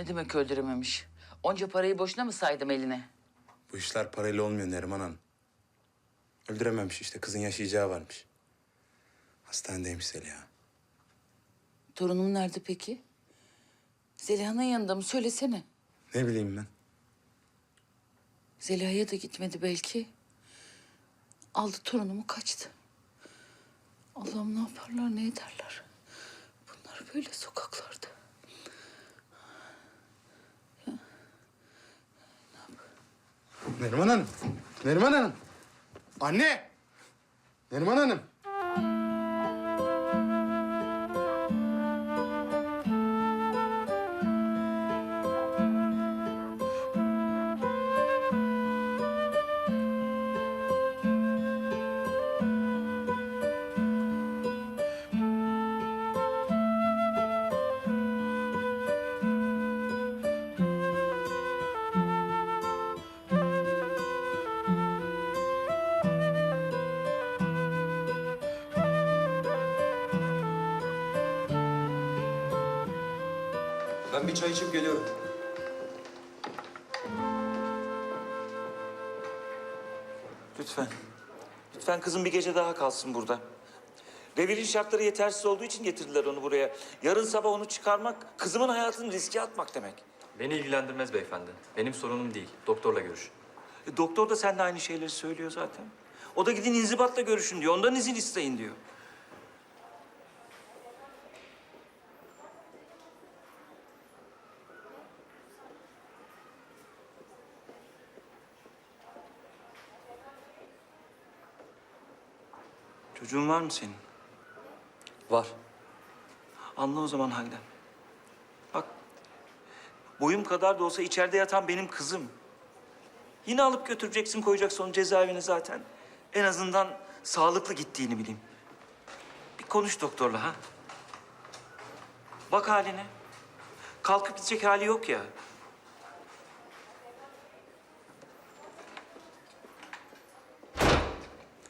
Ne demek öldürememiş? Onca parayı boşuna mı saydım eline? Bu işler parayla olmuyor Neriman Hanım. Öldürememiş işte. Kızın yaşayacağı varmış. Hastanedeymiş Zeliha. Torunum nerede peki? Zeliha'nın yanında mı? Söylesene. Ne bileyim ben. Zeliha'ya da gitmedi belki. Aldı torunumu kaçtı. Allah'ım ne yaparlar ne ederler. Bunlar böyle sokaklarda. Neriman Hanım. Neriman Hanım. Anne. Neriman Hanım. Ben bir çay içip geliyorum. Lütfen. Lütfen kızım bir gece daha kalsın burada. Revirin şartları yetersiz olduğu için getirdiler onu buraya. Yarın sabah onu çıkarmak, kızımın hayatını riske atmak demek. Beni ilgilendirmez beyefendi. Benim sorunum değil. Doktorla görüş. E, doktor da seninle aynı şeyleri söylüyor zaten. O da gidin inzibatla görüşün diyor. Ondan izin isteyin diyor. Çocuğun var mı senin? Var. Anla o zaman halden. Bak, boyum kadar da olsa içeride yatan benim kızım. Yine alıp götüreceksin, koyacaksın onu cezaevine zaten. En azından sağlıklı gittiğini bileyim. Bir konuş doktorla ha. Bak haline. Kalkıp gidecek hali yok ya.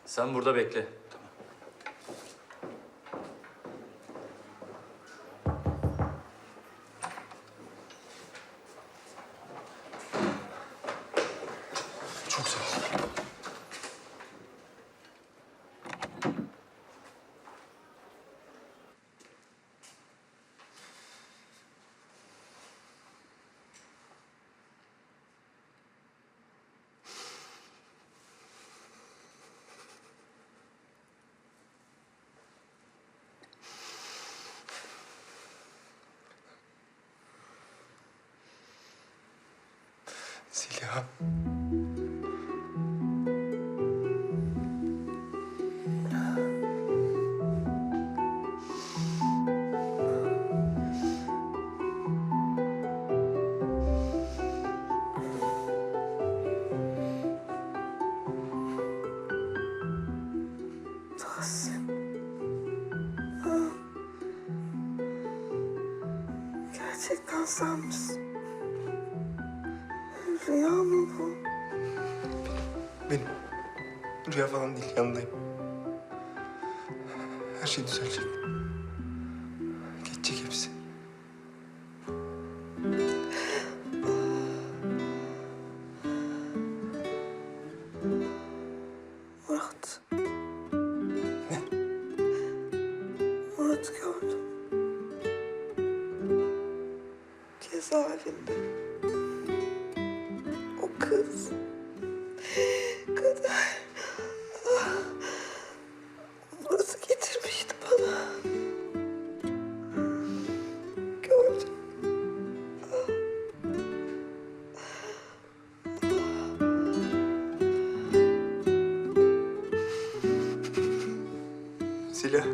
Sen burada bekle. Çok sağ ol. Zeliha. Tahsin. Gerçekten sen? Benim. Rüya falan değil, yanındayım. Her şey düzelecek. Zeliha.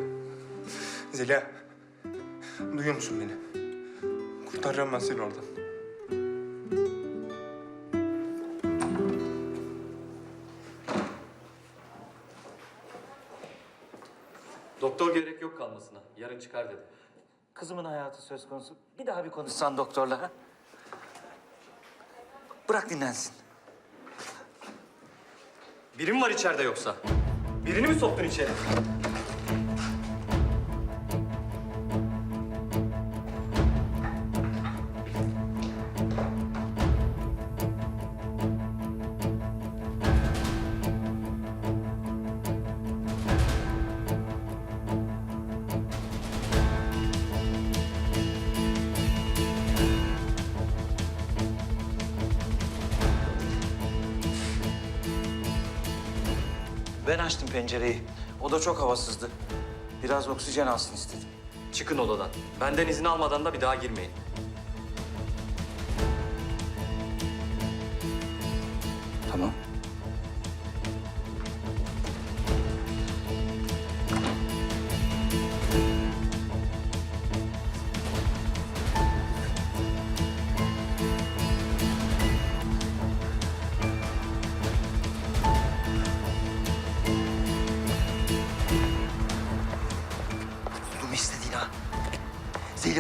Zeliha. Duyuyor musun beni? Kurtaracağım ben seni oradan. Doktor gerek yok kalmasına. Yarın çıkar dedi. Kızımın hayatı söz konusu. Bir daha bir konuşsan doktorla ha. Bırak dinlensin. Biri mi var içeride yoksa? Birini mi soktun içeri? Ben açtım pencereyi. O da çok havasızdı. Biraz oksijen alsın istedim. Çıkın odadan. Benden izin almadan da bir daha girmeyin.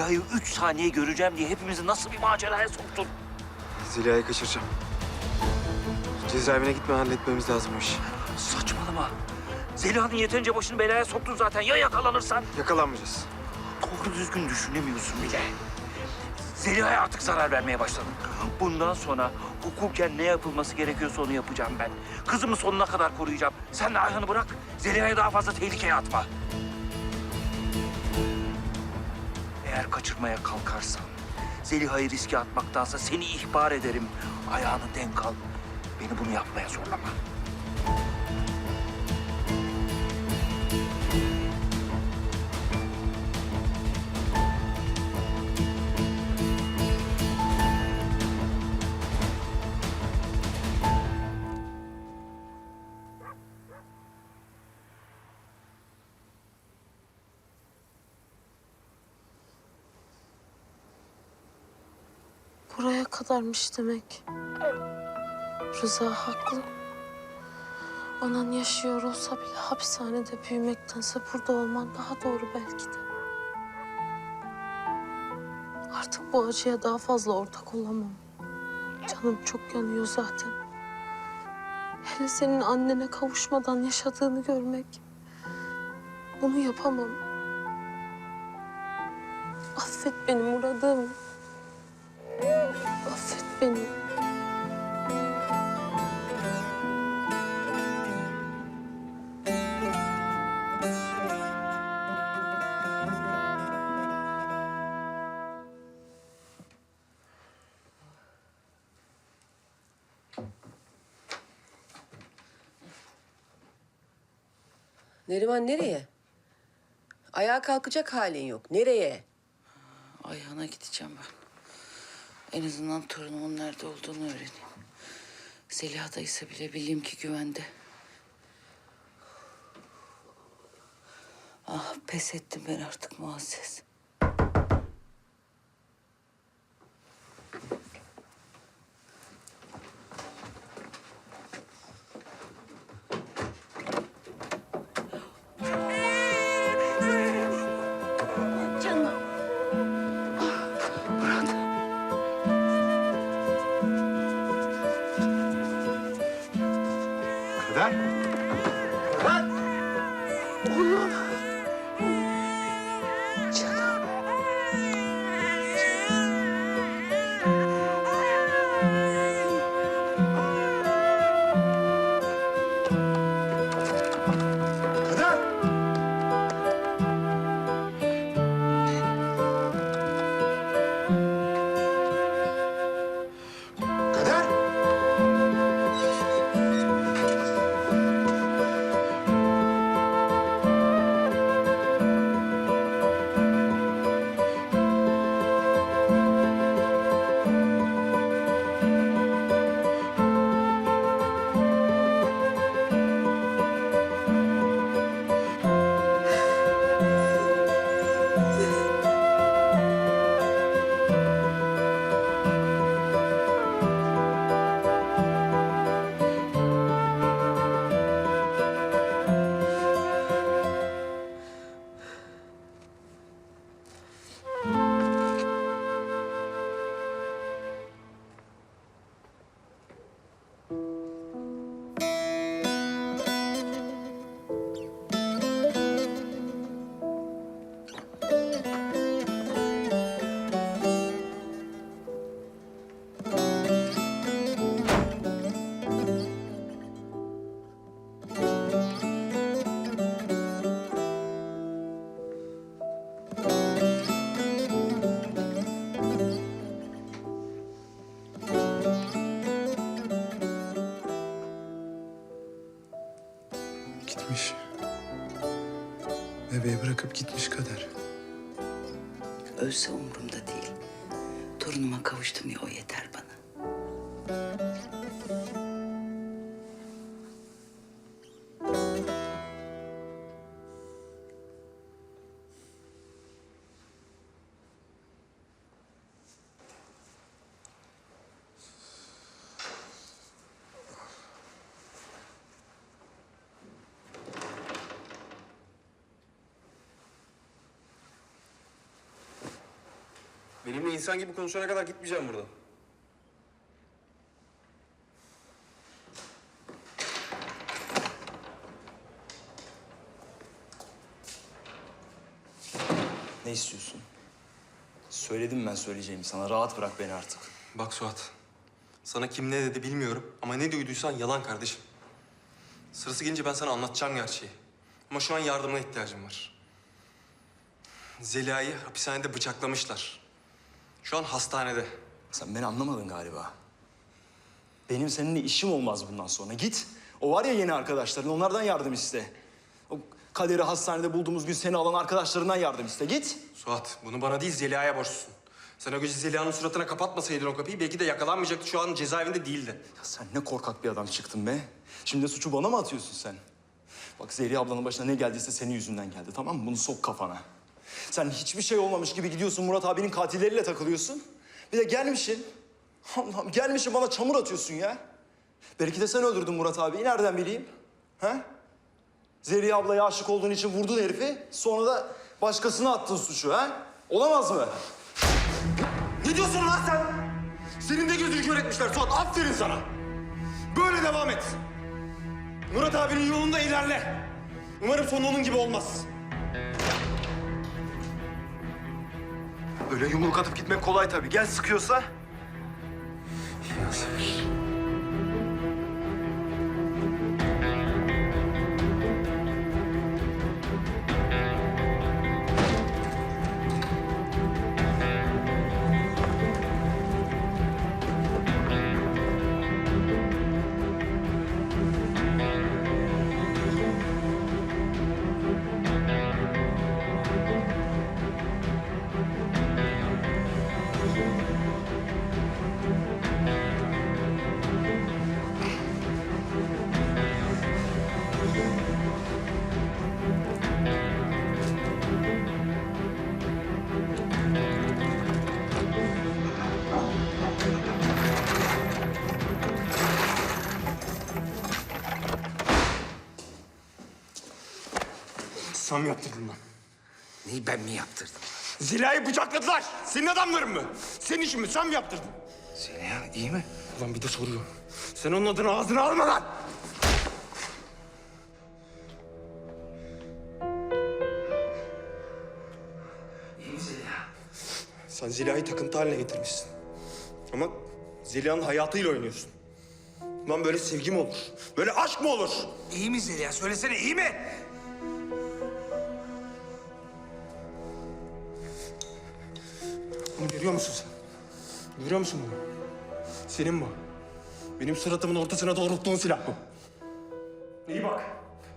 Zeliha'yı üç saniye göreceğim diye hepimizi nasıl bir maceraya soktun? Zeliha'yı kaçıracağım. Cezaevine gitme halletmemiz lazım o işi. Saçmalama. Zeliha'nın yeterince başını belaya soktun zaten. Ya yakalanırsan? Yakalanmayacağız. Doğru düzgün düşünemiyorsun bile. Zeliha'ya artık zarar vermeye başladın. Bundan sonra hukuken ne yapılması gerekiyorsa onu yapacağım ben. Kızımı sonuna kadar koruyacağım. Sen de Ayhan'ı bırak. Zeliha'yı daha fazla tehlikeye atma. Eğer kaçırmaya kalkarsan Zeliha'yı riske atmaktansa seni ihbar ederim. Ayağını denk al. Beni bunu yapmaya zorlama. Kadarmış demek. Rıza haklı. Anan yaşıyor olsa bile hapishanede büyümektense burada olman daha doğru belki de. Artık bu acıya daha fazla ortak olamam. Canım çok yanıyor zaten. Hele senin annene kavuşmadan yaşadığını görmek. Bunu yapamam. Affet beni Murad'ım. Beni. Neriman nereye? Ayağa kalkacak halin yok. Nereye? Ayhan'a gideceğim ben. En azından torunumun nerede olduğunu öğreneyim. Zeliha'daysa bile bileyim ki güvende. Ah pes ettim ben artık Muazzez. Kader. Canım. Gitmiş kadar. Ölse umurumda değil. Torunuma kavuştum ya o yeter insan gibi konuşana kadar gitmeyeceğim buradan. Ne istiyorsun? Söyledim ben söyleyeceğimi sana. Rahat bırak beni artık. Bak Suat, sana kim ne dedi bilmiyorum ama ne duyduysan yalan kardeşim. Sırası gelince ben sana anlatacağım gerçeği. Ama şu an yardımına ihtiyacım var. Zeliha'yı hapishanede bıçaklamışlar. Şu an hastanede. Sen beni anlamadın galiba. Benim seninle işim olmaz bundan sonra. Git. O var ya yeni arkadaşların, onlardan yardım iste. O kaderi hastanede bulduğumuz gün seni alan arkadaşlarından yardım iste. Git. Suat, bunu bana değil Zeliha'ya borçlusun. Sen o gece Zeliha'nın suratına kapatmasaydın o kapıyı belki de yakalanmayacaktı. Şu an cezaevinde değildi. Ya sen ne korkak bir adam çıktın be. Şimdi suçu bana mı atıyorsun sen? Bak Zeliha ablanın başına ne geldiyse senin yüzünden geldi tamam mı? Bunu sok kafana. Sen hiçbir şey olmamış gibi gidiyorsun Murat abinin katilleriyle takılıyorsun. Bir de gelmişsin. Allah'ım gelmişsin bana çamur atıyorsun ya. Belki de sen öldürdün Murat abiyi. Nereden bileyim? Ha? Zeliha ablaya aşık olduğun için vurdun herifi. Sonra da başkasına attın suçu ha? Olamaz mı? Ne diyorsun lan sen? Senin de gözünü kör etmişler Suat. Aferin sana. Böyle devam et. Murat abinin yolunda ilerle. Umarım sonu onun gibi olmaz. Öyle yumruk atıp gitmek kolay tabii. Gel sıkıyorsa. Sen mi yaptırdın lan? Neyi ben mi yaptırdım? Zeliha'yı bıçakladılar. Senin adamların mı? Senin işin mi? Sen mi yaptırdın? Zeliha iyi mi? Ulan bir de soruyor. Sen onun adını ağzına alma lan! İyi Zeliha? Sen Zeliha'yı takıntı haline getirmişsin. Ama Zeliha'nın hayatıyla oynuyorsun. Lan böyle sevgi mi olur? Böyle aşk mı olur? İyi mi Zeliha? Söylesene iyi mi? Bunu görüyor musun sen? Görüyor musun bunu? Senin bu. Benim suratımın ortasına doğrulttuğun silah bu. İyi bak.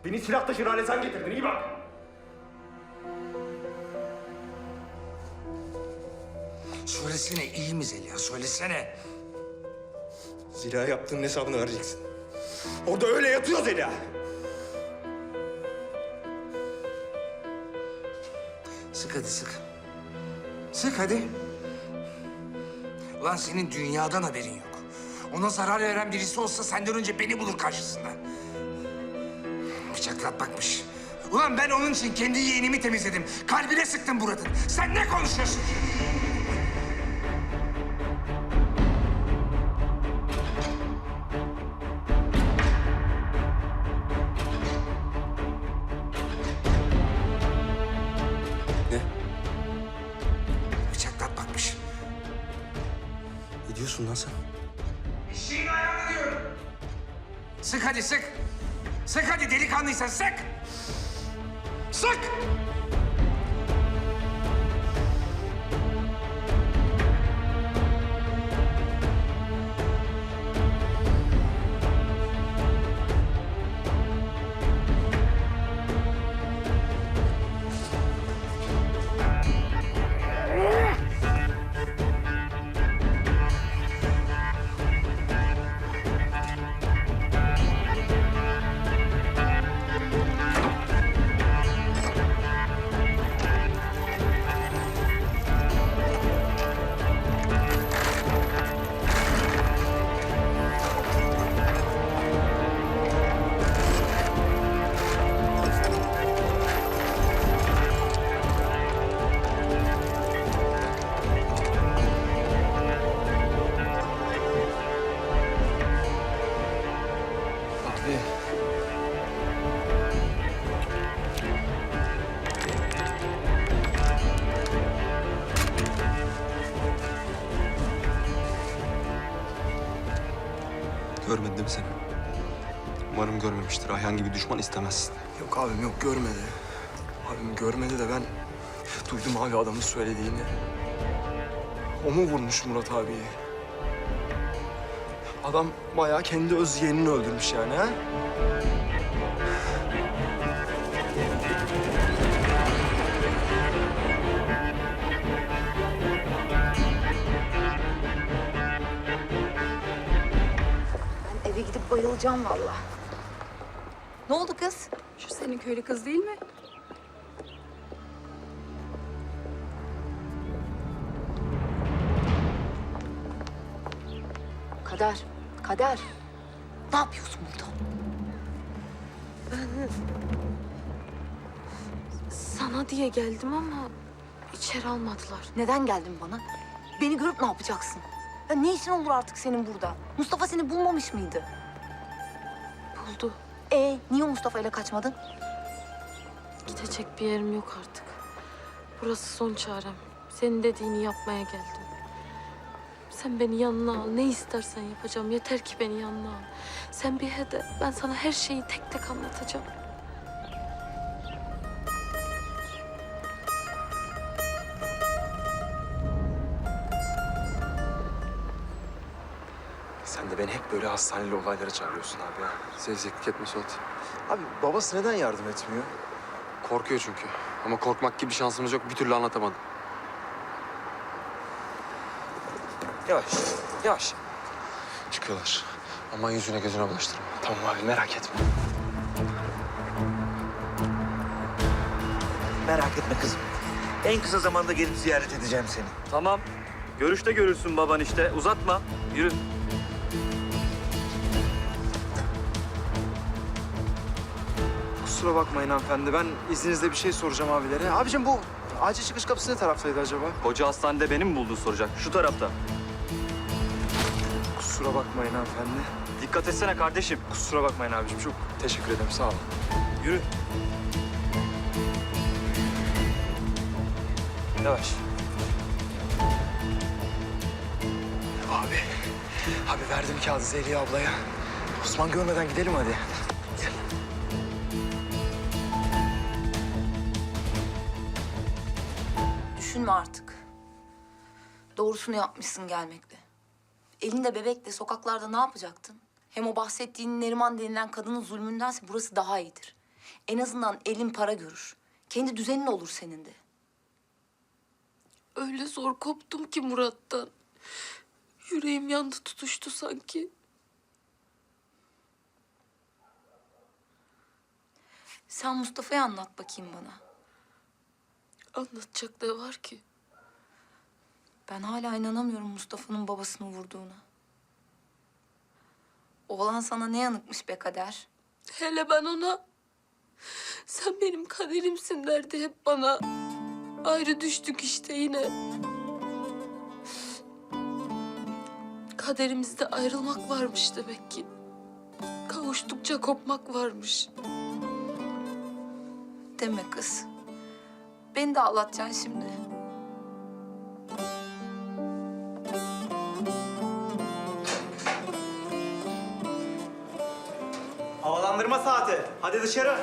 Beni silah taşır hale sen getirdin. İyi bak. Söylesene iyi mi Zeliha? Söylesene. Zeliha yaptığın hesabını vereceksin. Orada öyle yatıyor Zeliha. Sık hadi sık. Sık hadi. Ulan senin dünyadan haberin yok. Ona zarar veren birisi olsa senden önce beni bulur karşısında. Bıçaklatmakmış. Ulan ben onun için kendi yeğenimi temizledim. Kalbine sıktım Murat'ın. Sen ne konuşuyorsun? Diyorsun lan sen? Eşeğin ayağını diyorum. Sık hadi sık. Sık hadi delikanlıysan sık. Sık. Umarım görmemiştir. Ayhan gibi düşman istemezsin. Yok abim yok görmedi. Abim görmedi de ben duydum abi adamın söylediğini. O mu vurmuş Murat abiyi? Adam bayağı kendi öz yeğenini öldürmüş yani ha? Eve gidip bayılacağım valla. Ne oldu kız? Şu senin köylü kız değil mi? Kader, Kader. Ne yapıyorsun burada? Sana diye geldim ama içeri almadılar. Neden geldin bana? Beni görüp ne yapacaksın? Ya ne işin olur artık senin burada? Mustafa seni bulmamış mıydı? Buldu. Niye Mustafa ile kaçmadın? Gidecek bir yerim yok artık. Burası son çarem. Senin dediğini yapmaya geldim. Sen beni yanına al. Ne istersen yapacağım. Yeter ki beni yanına al. Sen bir he de ben sana her şeyi tek tek anlatacağım. Sen de beni hep böyle hastaneli olaylara çağırıyorsun abi ya. Zevzeklik etme Suat. Abi babası neden yardım etmiyor? Korkuyor çünkü. Ama korkmak gibi şansımız yok. Bir türlü anlatamadım. Yavaş, yavaş. Çıkıyorlar. Aman yüzüne gözüne bulaştırma. Tamam abi merak etme. Merak etme kızım. En kısa zamanda gelip ziyaret edeceğim seni. Tamam. Görüşte görürsün baban işte. Uzatma. Yürü. Kusura bakmayın hanımefendi. Ben izninizle bir şey soracağım abilere. Abicim bu acil çıkış kapısı ne taraftaydı acaba? Hoca hastanede beni mi buldun soracak. Şu tarafta. Kusura bakmayın hanımefendi. Dikkat etsene kardeşim. Kusura bakmayın abicim. Çok teşekkür ederim. Sağ olun. Yürü. Yavaş. Abi. Abi verdim kağıdı Zeliha ablaya. Osman görmeden gidelim hadi. Düşünme artık. Doğrusunu yapmışsın gelmekle. Elinde bebekle sokaklarda ne yapacaktın? Hem o bahsettiğin Neriman denilen kadının zulmündense burası daha iyidir. En azından elin para görür. Kendi düzenin olur senin de. Öyle zor koptum ki Murat'tan. Yüreğim yandı tutuştu sanki. Sen Mustafa'yı anlat bakayım bana. Anlatacak ne var ki? Ben hala inanamıyorum Mustafa'nın babasını vurduğuna. Oğlan sana ne yanıkmış be kader? Hele ben ona... Sen benim kaderimsin derdi hep bana. Ayrı düştük işte yine. Kaderimizde ayrılmak varmış demek ki. Kavuştukça kopmak varmış. Deme kız. Beni de ağlatacaksın şimdi. Havalandırma saati. Hadi dışarı.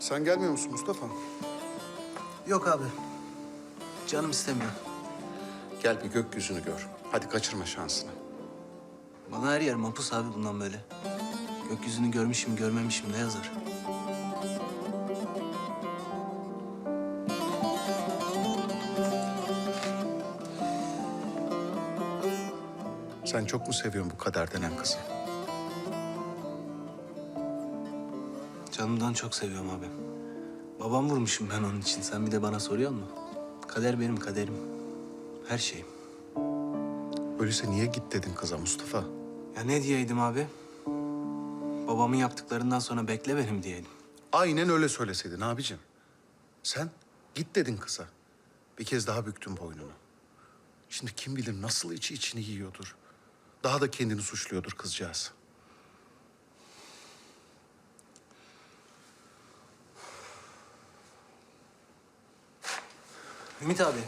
Sen gelmiyor musun Mustafa? Yok abi. Canım istemiyor. Gel bir gökyüzünü gör. Hadi kaçırma şansını. Bana her yer mapus abi bundan böyle. Gökyüzünü görmüşüm görmemişim ne yazar? Sen çok mu seviyorsun bu kader denen kızı? Canımdan çok seviyorum abi. Babam vurmuşum ben onun için. Sen bir de bana soruyor musun? Kader benim kaderim. Her şeyim. Öyleyse niye git dedin kıza Mustafa? Ya ne diyeydim abi? Babamın yaptıklarından sonra bekle benim diyelim. Aynen öyle söyleseydin abicim. Sen git dedin kıza. Bir kez daha büktün boynunu. Şimdi kim bilir nasıl içi içini yiyordur. Daha da kendini suçluyordur kızcağız. Ümit abi,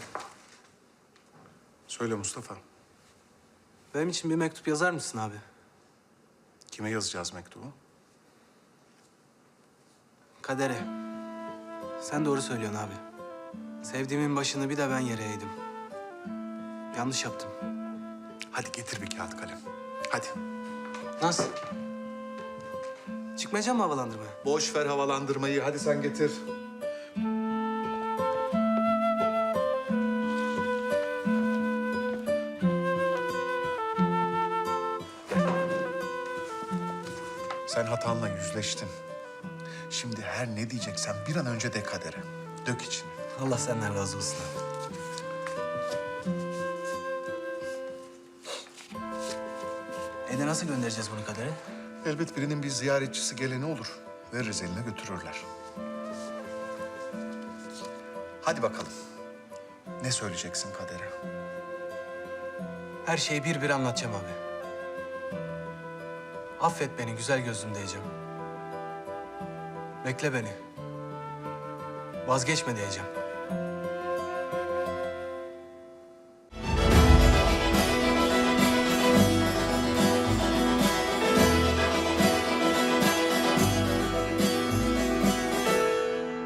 Söyle Mustafa. benim için bir mektup yazar mısın abi? Kime yazacağız mektubu? Kadere. Sen doğru söylüyorsun abi. Sevdiğimin başını bir de ben yere eğdim. Yanlış yaptım. Hadi getir bir kağıt kalem. Hadi. Nasıl? Çıkmayacağım mı havalandırmaya? Boş ver havalandırmayı. Hadi sen getir. Sen hatanla yüzleştin. Şimdi her ne diyeceksen bir an önce de kadere. Dök içini. Allah senden razı olsun abi. Ede nasıl göndereceğiz bunu kadere? Elbet birinin bir ziyaretçisi geleni olur. Veririz eline götürürler. Hadi bakalım. Ne söyleyeceksin kadere? Her şeyi bir bir anlatacağım abi. Affet beni güzel gözlüm diyeceğim. Bekle beni. Vazgeçme diyeceğim.